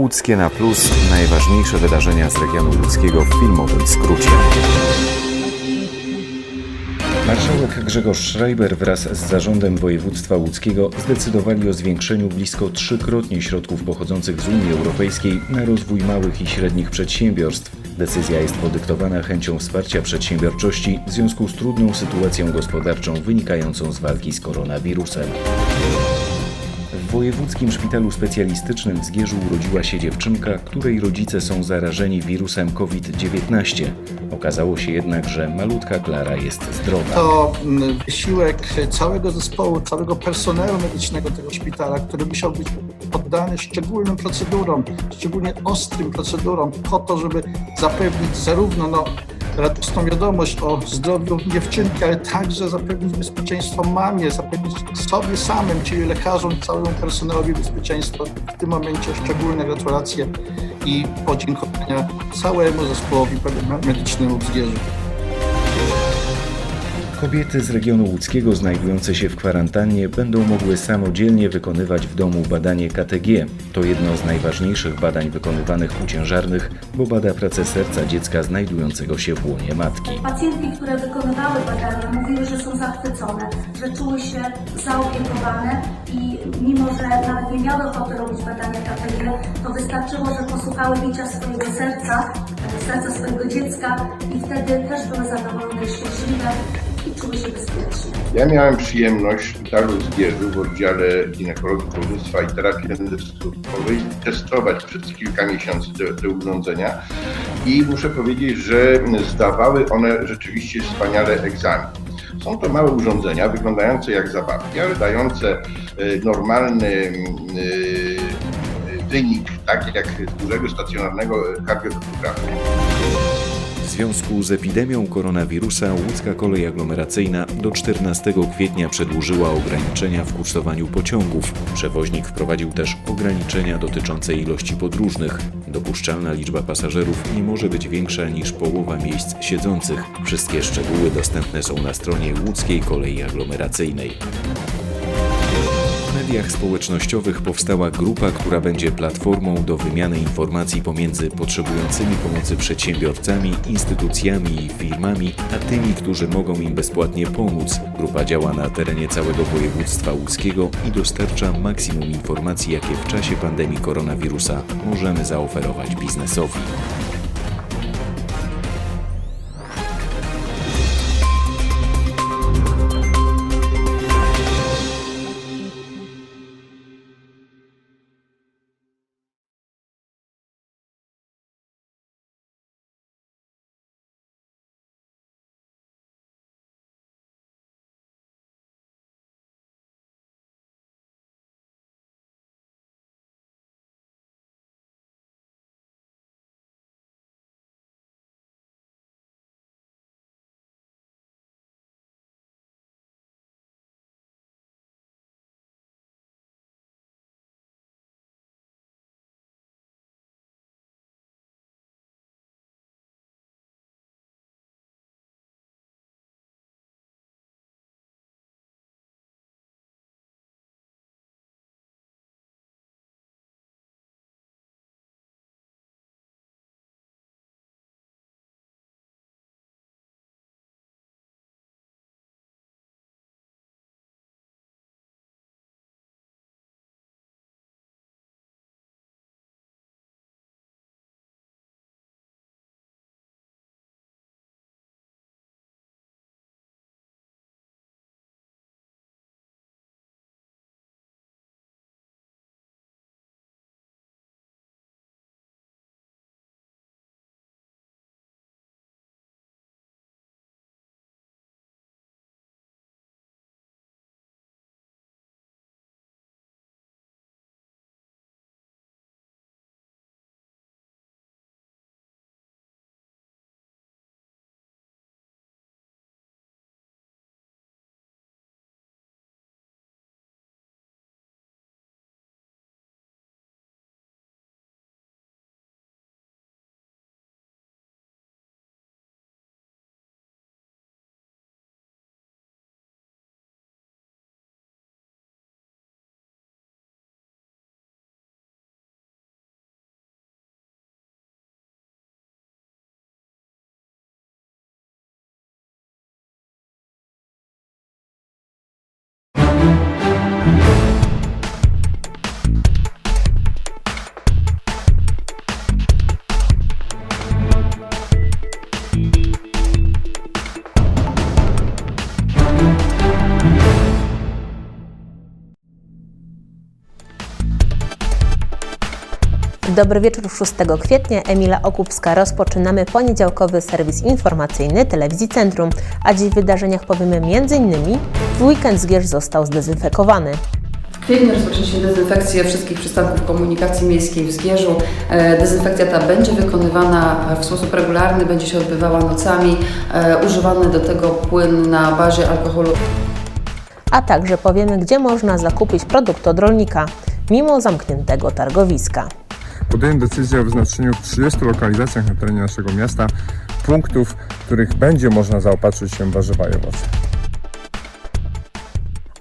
Łódzkie na plus najważniejsze wydarzenia z regionu łódzkiego w filmowym skrócie. Marszałek Grzegorz Schreiber wraz z zarządem województwa łódzkiego zdecydowali o zwiększeniu blisko trzykrotnie środków pochodzących z Unii Europejskiej na rozwój małych i średnich przedsiębiorstw. Decyzja jest podyktowana chęcią wsparcia przedsiębiorczości w związku z trudną sytuacją gospodarczą wynikającą z walki z koronawirusem. W Wojewódzkim Szpitalu Specjalistycznym w Zgierzu urodziła się dziewczynka, której rodzice są zarażeni wirusem COVID-19. Okazało się jednak, że malutka Klara jest zdrowa. to mm, wysiłek całego zespołu, całego personelu medycznego tego szpitala, który musiał być poddany szczególnym procedurom, szczególnie ostrym procedurom, po to, żeby zapewnić zarówno no, radosną wiadomość o zdrowiu dziewczynki, ale także zapewnić bezpieczeństwo mamie, zapewnić sobie samym, czyli lekarzom, całemu personelowi bezpieczeństwo. W tym momencie szczególne gratulacje i podziękowania całemu zespołowi medycznemu w Zgierzu. Kobiety z regionu łódzkiego znajdujące się w kwarantannie będą mogły samodzielnie wykonywać w domu badanie KTG. To jedno z najważniejszych badań wykonywanych u ciężarnych, bo bada pracę serca dziecka znajdującego się w łonie matki. Pacjentki, które wykonywały badania, mówiły, że są zachwycone, że czuły się zaopiekowane i mimo, że nawet nie miały ochoty robić badania KTG, to wystarczyło, że posłuchały bicia swojego serca, e, serca swojego dziecka i wtedy też były zadowolone i szczęśliwe Ja miałem przyjemność w szpitalu w w oddziale ginekologii położnictwa i terapii endoskopowej testować przez kilka miesięcy te, te urządzenia i muszę powiedzieć, że zdawały one rzeczywiście wspaniale egzamin. Są to małe urządzenia wyglądające jak zabawki, ale dające e, normalny e, wynik, tak jak z dużego stacjonarnego kardiotopografu. W związku z epidemią koronawirusa łódzka kolej aglomeracyjna do 14 kwietnia przedłużyła ograniczenia w kursowaniu pociągów. Przewoźnik wprowadził też ograniczenia dotyczące ilości podróżnych. Dopuszczalna liczba pasażerów nie może być większa niż połowa miejsc siedzących. Wszystkie szczegóły dostępne są na stronie łódzkiej kolei aglomeracyjnej. Mediach społecznościowych powstała grupa, która będzie platformą do wymiany informacji pomiędzy potrzebującymi pomocy przedsiębiorcami, instytucjami i firmami, a tymi, którzy mogą im bezpłatnie pomóc. Grupa działa na terenie całego województwa łódzkiego i dostarcza maksimum informacji, jakie w czasie pandemii koronawirusa możemy zaoferować biznesowi. Dobry wieczór 6 kwietnia. Emila Okupska. Rozpoczynamy poniedziałkowy serwis informacyjny Telewizji Centrum. A dziś w wydarzeniach powiemy m.in. w weekend Zgierz został zdezynfekowany. W kwietniu rozpocznie się dezynfekcja wszystkich przystanków komunikacji miejskiej w Zgierzu. E, Dezynfekcja ta będzie wykonywana w sposób regularny, będzie się odbywała nocami. E, Używany do tego płyn na bazie alkoholu A także powiemy, gdzie można zakupić produkty od rolnika, mimo zamkniętego targowiska. Podjąłem decyzję o wyznaczeniu w 30 lokalizacjach na terenie naszego miasta punktów, w których będzie można zaopatrzyć się w warzywa i owoce.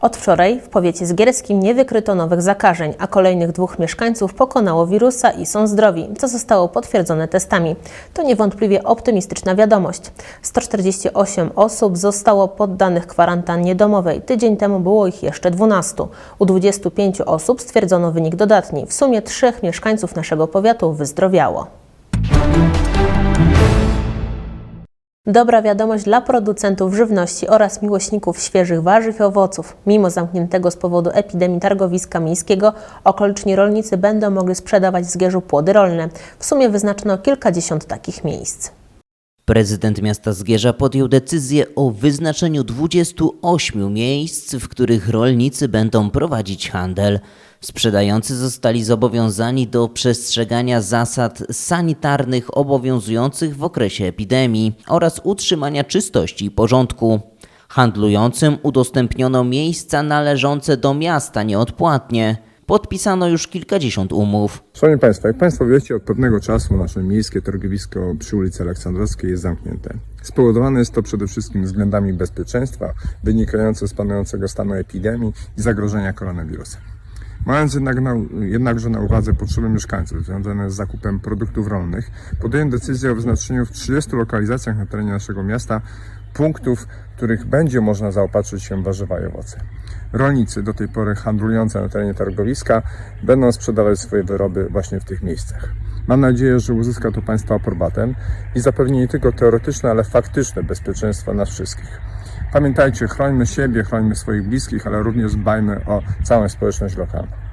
Od wczoraj w powiecie zgierskim nie wykryto nowych zakażeń, a kolejnych dwóch mieszkańców pokonało wirusa i są zdrowi, co zostało potwierdzone testami. To niewątpliwie optymistyczna wiadomość. 148 osób zostało poddanych kwarantannie domowej. Tydzień temu było ich jeszcze 12. U 25 osób stwierdzono wynik dodatni. W sumie trzech mieszkańców naszego powiatu wyzdrowiało. Dobra wiadomość dla producentów żywności oraz miłośników świeżych warzyw i owoców. Mimo zamkniętego z powodu epidemii targowiska miejskiego, okoliczni rolnicy będą mogli sprzedawać w Zgierzu płody rolne. W sumie wyznaczono kilkadziesiąt takich miejsc. Prezydent miasta Zgierza podjął decyzję o wyznaczeniu 28 miejsc, w których rolnicy będą prowadzić handel. Sprzedający zostali zobowiązani do przestrzegania zasad sanitarnych obowiązujących w okresie epidemii oraz utrzymania czystości i porządku. Handlującym udostępniono miejsca należące do miasta nieodpłatnie. Podpisano już kilkadziesiąt umów. Szanowni Państwo, jak Państwo wiecie, od pewnego czasu nasze miejskie targowisko przy ulicy Aleksandrowskiej jest zamknięte. Spowodowane jest to przede wszystkim względami bezpieczeństwa wynikające z panującego stanu epidemii i zagrożenia koronawirusem. Mając jednak na, jednakże na uwadze potrzeby mieszkańców związane z zakupem produktów rolnych, podjąłem decyzję o wyznaczeniu w 30 lokalizacjach na terenie naszego miasta punktów, w których będzie można zaopatrzyć się w warzywa i owoce. Rolnicy, do tej pory handlujący na terenie targowiska, będą sprzedawać swoje wyroby właśnie w tych miejscach. Mam nadzieję, że uzyska to Państwa aprobatę i zapewni nie tylko teoretyczne, ale faktyczne bezpieczeństwo nas wszystkich. Pamiętajcie, chrońmy siebie, chrońmy swoich bliskich, ale również dbajmy o całą społeczność lokalną.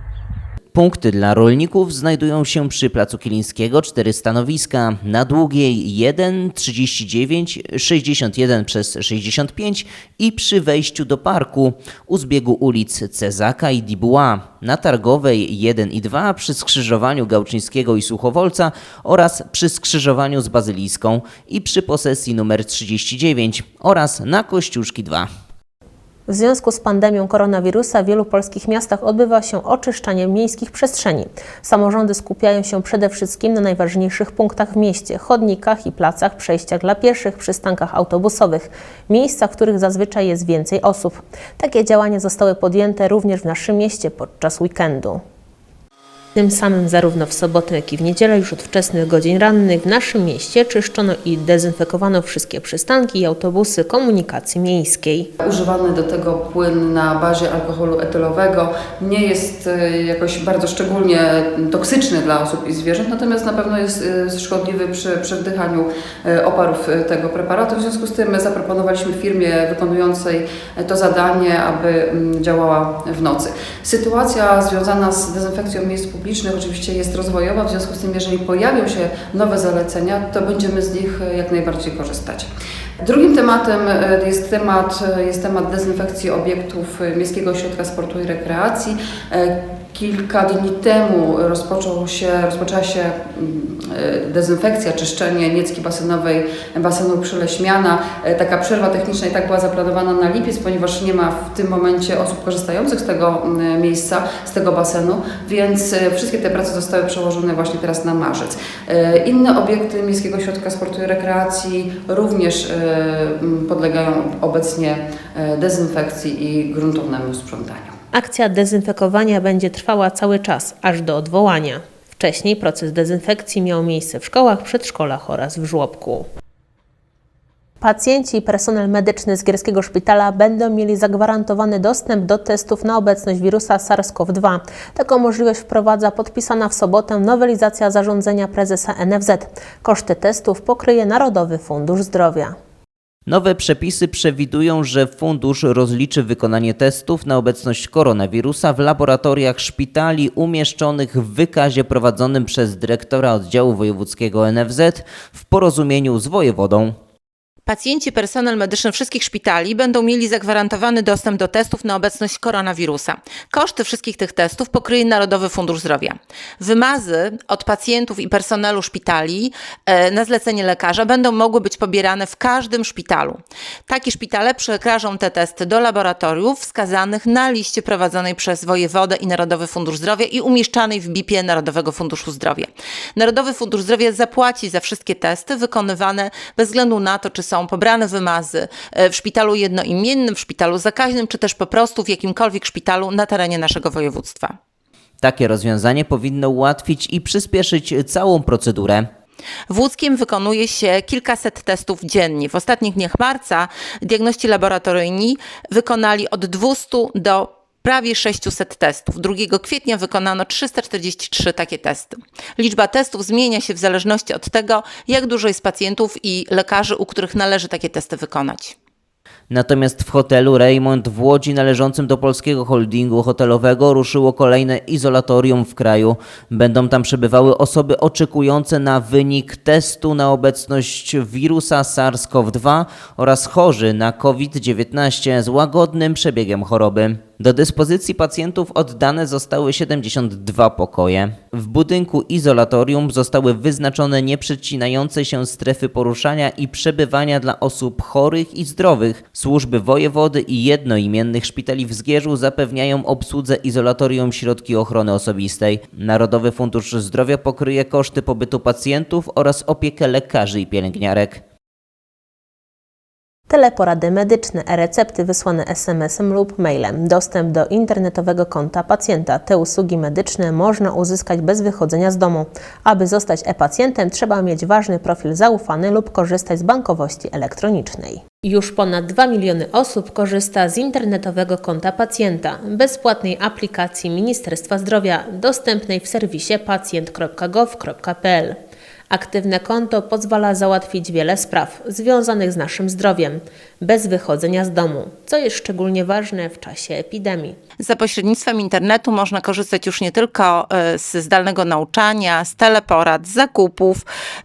Punkty dla rolników znajdują się przy Placu Kilińskiego, cztery stanowiska, na Długiej 1, 39, 61 przez 65 i przy wejściu do parku u zbiegu ulic Cezaka i Dibuła, na Targowej 1 i 2 przy skrzyżowaniu Gałczyńskiego i Suchowolca oraz przy skrzyżowaniu z Bazylijską i przy posesji numer 39 oraz na Kościuszki 2. W związku z pandemią koronawirusa w wielu polskich miastach odbywa się oczyszczanie miejskich przestrzeni. Samorządy skupiają się przede wszystkim na najważniejszych punktach w mieście chodnikach i placach, przejściach dla pieszych, przystankach autobusowych, miejscach, w których zazwyczaj jest więcej osób. Takie działania zostały podjęte również w naszym mieście podczas weekendu. Tym samym zarówno w sobotę, jak i w niedzielę już od wczesnych godzin rannych w naszym mieście czyszczono i dezynfekowano wszystkie przystanki i autobusy komunikacji miejskiej. Używany do tego płyn na bazie alkoholu etylowego nie jest e, jakoś bardzo szczególnie toksyczny dla osób i zwierząt, natomiast na pewno jest e, szkodliwy przy, przy wdychaniu e, oparów tego preparatu. W związku z tym zaproponowaliśmy firmie wykonującej to zadanie, aby mm, działała w nocy. Sytuacja związana z dezynfekcją miejsc oczywiście jest rozwojowa, w związku z tym jeżeli pojawią się nowe zalecenia, to będziemy z nich e, jak najbardziej korzystać. Drugim tematem e, jest temat, e, jest temat dezynfekcji obiektów Miejskiego Ośrodka Sportu i Rekreacji. Kilka dni temu rozpoczął się, rozpoczęła się mm, e, dezynfekcja, czyszczenie niecki basenowej, basenu Przyleśmiana. E, Taka przerwa techniczna i tak była zaplanowana na lipiec, ponieważ nie ma w tym momencie osób korzystających z tego mm, miejsca, z tego basenu, więc e, wszystkie te prace zostały przełożone właśnie teraz na marzec. Inne obiekty Miejskiego Ośrodka Sportu i Rekreacji również podlegają obecnie dezynfekcji i gruntownemu sprzątaniu. Akcja dezynfekowania będzie trwała cały czas, aż do odwołania. Wcześniej proces dezynfekcji miał miejsce w szkołach, przedszkolach oraz w żłobku. Pacjenci i personel medyczny z Gierskiego Szpitala będą mieli zagwarantowany dostęp do testów na obecność wirusa SARS-CoV-2. Taką możliwość wprowadza podpisana w sobotę nowelizacja zarządzenia prezesa NFZ. Koszty testów pokryje Narodowy Fundusz Zdrowia. Nowe przepisy przewidują, że fundusz rozliczy wykonanie testów na obecność koronawirusa w laboratoriach szpitali umieszczonych w wykazie prowadzonym przez dyrektora oddziału wojewódzkiego NFZ w porozumieniu z wojewodą. Pacjenci, personel medyczny wszystkich szpitali będą mieli zagwarantowany dostęp do testów na obecność koronawirusa. Koszty wszystkich tych testów pokryje Narodowy Fundusz Zdrowia. Wymazy od pacjentów i personelu szpitali e, na zlecenie lekarza będą mogły być pobierane w każdym szpitalu. Takie szpitale przekażą te testy do laboratoriów wskazanych na liście prowadzonej przez wojewodę i Narodowy Fundusz Zdrowia i umieszczanej w BIP-ie Narodowego Funduszu Zdrowia. Narodowy Fundusz Zdrowia zapłaci za wszystkie testy wykonywane bez względu na to, czy są pobrane wymazy e, w szpitalu jednoimiennym, w szpitalu zakaźnym, czy też po prostu w jakimkolwiek szpitalu na terenie naszego województwa. Takie rozwiązanie powinno ułatwić i przyspieszyć całą procedurę. W Łódzkiem wykonuje się kilkaset testów dziennie. W ostatnich dniach marca diagności laboratoryjni wykonali od 200 do prawie 600 testów. 2 kwietnia wykonano 343 takie testy. Liczba testów zmienia się w zależności od tego, jak dużo jest pacjentów i lekarzy, u których należy takie testy wykonać. Natomiast w hotelu Raymond w Łodzi należącym do polskiego holdingu hotelowego ruszyło kolejne izolatorium w kraju. Będą tam przebywały osoby oczekujące na wynik testu na obecność wirusa SARS-CoV-2 oraz chorzy na COVID-19 z łagodnym przebiegiem choroby. Do dyspozycji pacjentów oddane zostały 72 pokoje. W budynku izolatorium zostały wyznaczone nieprzecinające się strefy poruszania i przebywania dla osób chorych i zdrowych. Służby wojewody i jednoimiennych szpitali w Zgierzu zapewniają obsłudze izolatorium środki ochrony osobistej. Narodowy Fundusz Zdrowia pokryje koszty pobytu pacjentów oraz opiekę lekarzy i pielęgniarek. Teleporady medyczne, e-recepty wysłane SMS-em lub mailem, dostęp do internetowego konta pacjenta. Te usługi medyczne można uzyskać bez wychodzenia z domu. Aby zostać e-pacjentem, trzeba mieć ważny profil zaufany lub korzystać z bankowości elektronicznej. Już ponad 2 miliony osób korzysta z internetowego konta pacjenta, bezpłatnej aplikacji Ministerstwa Zdrowia, dostępnej w serwisie pacjent.gov.pl. Aktywne konto pozwala załatwić wiele spraw związanych z naszym zdrowiem, bez wychodzenia z domu, co jest szczególnie ważne w czasie epidemii. Za pośrednictwem internetu można korzystać już nie tylko e, z zdalnego nauczania, z teleporad, z zakupów,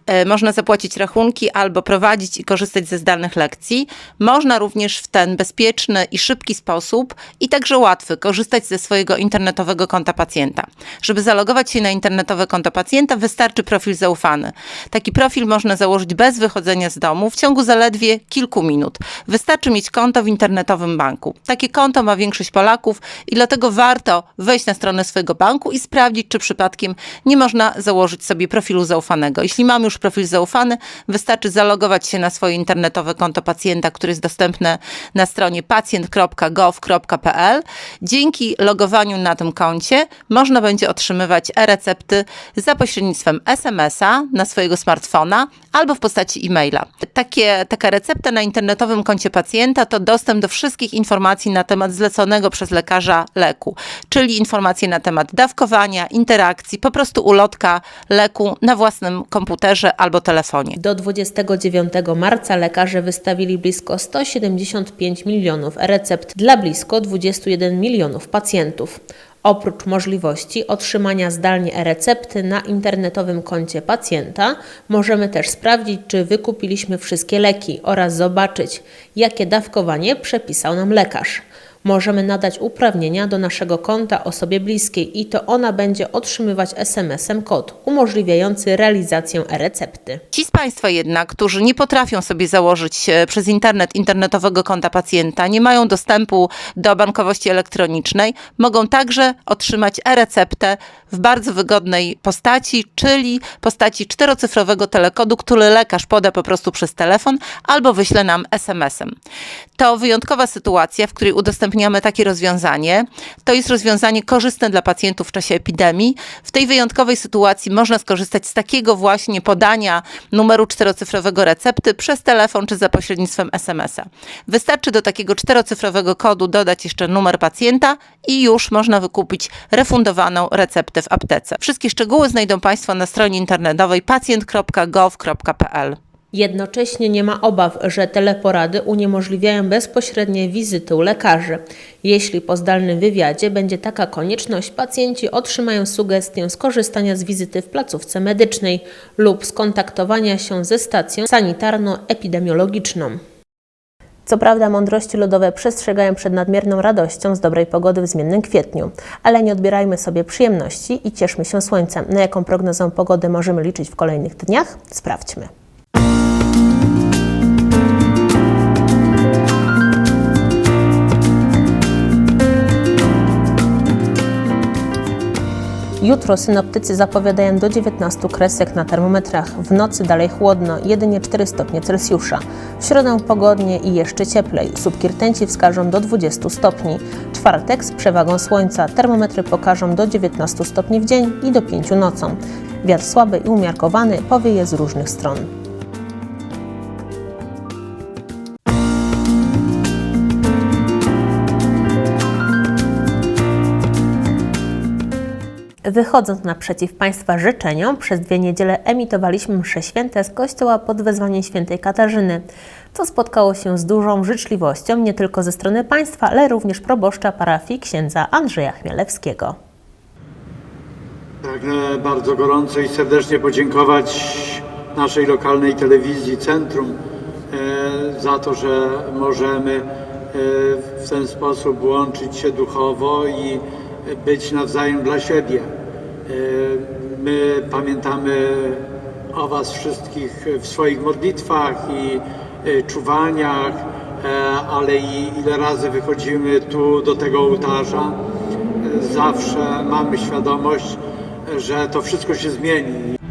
e, można zapłacić rachunki albo prowadzić i korzystać ze zdalnych lekcji. Można również w ten bezpieczny i szybki sposób i także łatwy korzystać ze swojego internetowego konta pacjenta. Żeby zalogować się na internetowe konto pacjenta wystarczy profil zaufany. Taki profil można założyć bez wychodzenia z domu w ciągu zaledwie kilku minut. Wystarczy mieć konto w internetowym banku. Takie konto ma większość Polaków i dlatego warto wejść na stronę swojego banku i sprawdzić, czy przypadkiem nie można założyć sobie profilu zaufanego. Jeśli mamy już profil zaufany, wystarczy zalogować się na swoje internetowe konto pacjenta, które jest dostępne na stronie pacjent.gov.pl. Dzięki logowaniu na tym koncie można będzie otrzymywać e-recepty za pośrednictwem SMS-a na swojego smartfona albo w postaci e-maila. Takie, taka recepta na internetowym koncie pacjenta to dostęp do wszystkich informacji na temat zleconego przez lekarza leku, czyli informacje na temat dawkowania, interakcji, po prostu ulotka leku na własnym komputerze albo telefonie. Do 29 marca lekarze wystawili blisko 175 milionów recept dla blisko 21 milionów pacjentów. Oprócz możliwości otrzymania zdalnie e-recepty na internetowym koncie pacjenta, możemy też sprawdzić, czy wykupiliśmy wszystkie leki oraz zobaczyć, jakie dawkowanie przepisał nam lekarz. Możemy nadać uprawnienia do naszego konta osobie bliskiej i to ona będzie otrzymywać SMS-em kod umożliwiający realizację e-recepty. Ci z Państwa jednak, którzy nie potrafią sobie założyć e, przez internet internetowego konta pacjenta, nie mają dostępu do bankowości elektronicznej, mogą także otrzymać e-receptę w bardzo wygodnej postaci, czyli postaci czterocyfrowego telekodu, który lekarz poda po prostu przez telefon albo wyśle nam SMS-em. To wyjątkowa sytuacja, w której udostępniamy takie rozwiązanie. To jest rozwiązanie korzystne dla pacjentów w czasie epidemii. W tej wyjątkowej sytuacji można skorzystać z takiego właśnie podania numeru czterocyfrowego recepty przez telefon czy za pośrednictwem SMS-a. Wystarczy do takiego czterocyfrowego kodu dodać jeszcze numer pacjenta i już można wykupić refundowaną receptę w aptece. Wszystkie szczegóły znajdą Państwo na stronie internetowej pacjent.gov.pl. Jednocześnie nie ma obaw, że teleporady uniemożliwiają bezpośrednie wizyty u lekarzy. Jeśli po zdalnym wywiadzie będzie taka konieczność, pacjenci otrzymają sugestię skorzystania z wizyty w placówce medycznej lub skontaktowania się ze stacją sanitarno-epidemiologiczną. Co prawda mądrości ludowe przestrzegają przed nadmierną radością z dobrej pogody w zmiennym kwietniu, ale nie odbierajmy sobie przyjemności i cieszmy się słońcem. Na jaką prognozę pogody możemy liczyć w kolejnych dniach? Sprawdźmy. Jutro synoptycy zapowiadają do 19 kresek na termometrach. W nocy dalej chłodno, jedynie 4 stopnie Celsjusza. W środę pogodnie i jeszcze cieplej. Słupki rtęci wskażą do 20 stopni. Czwartek z przewagą słońca. Termometry pokażą do 19 stopni w dzień i do 5 nocą. Wiatr słaby i umiarkowany powieje z różnych stron. Wychodząc naprzeciw Państwa życzeniom, przez dwie niedziele emitowaliśmy msze święte z kościoła pod wezwaniem świętej Katarzyny, co spotkało się z dużą życzliwością nie tylko ze strony państwa, ale również proboszcza parafii księdza Andrzeja Chmielewskiego. Pragnę bardzo gorąco i serdecznie podziękować naszej lokalnej telewizji Centrum e, za to, że możemy e, w ten sposób łączyć się duchowo i być nawzajem dla siebie. E, My pamiętamy o Was wszystkich w swoich modlitwach i e, czuwaniach, e, ale i ile razy wychodzimy tu do tego ołtarza. Zawsze mamy świadomość, że to wszystko się zmieni.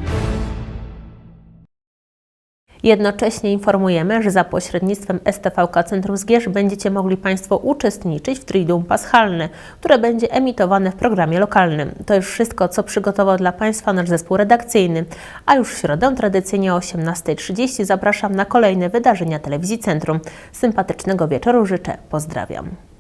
Jednocześnie informujemy, że za pośrednictwem STVK Centrum Zgierz będziecie mogli Państwo uczestniczyć w Triduum Paschalne, które będzie emitowane w programie lokalnym. To już wszystko, co przygotował dla Państwa nasz zespół redakcyjny. A już w środę, tradycyjnie o 18.30 zapraszam na kolejne wydarzenia Telewizji Centrum. Sympatycznego wieczoru życzę. Pozdrawiam.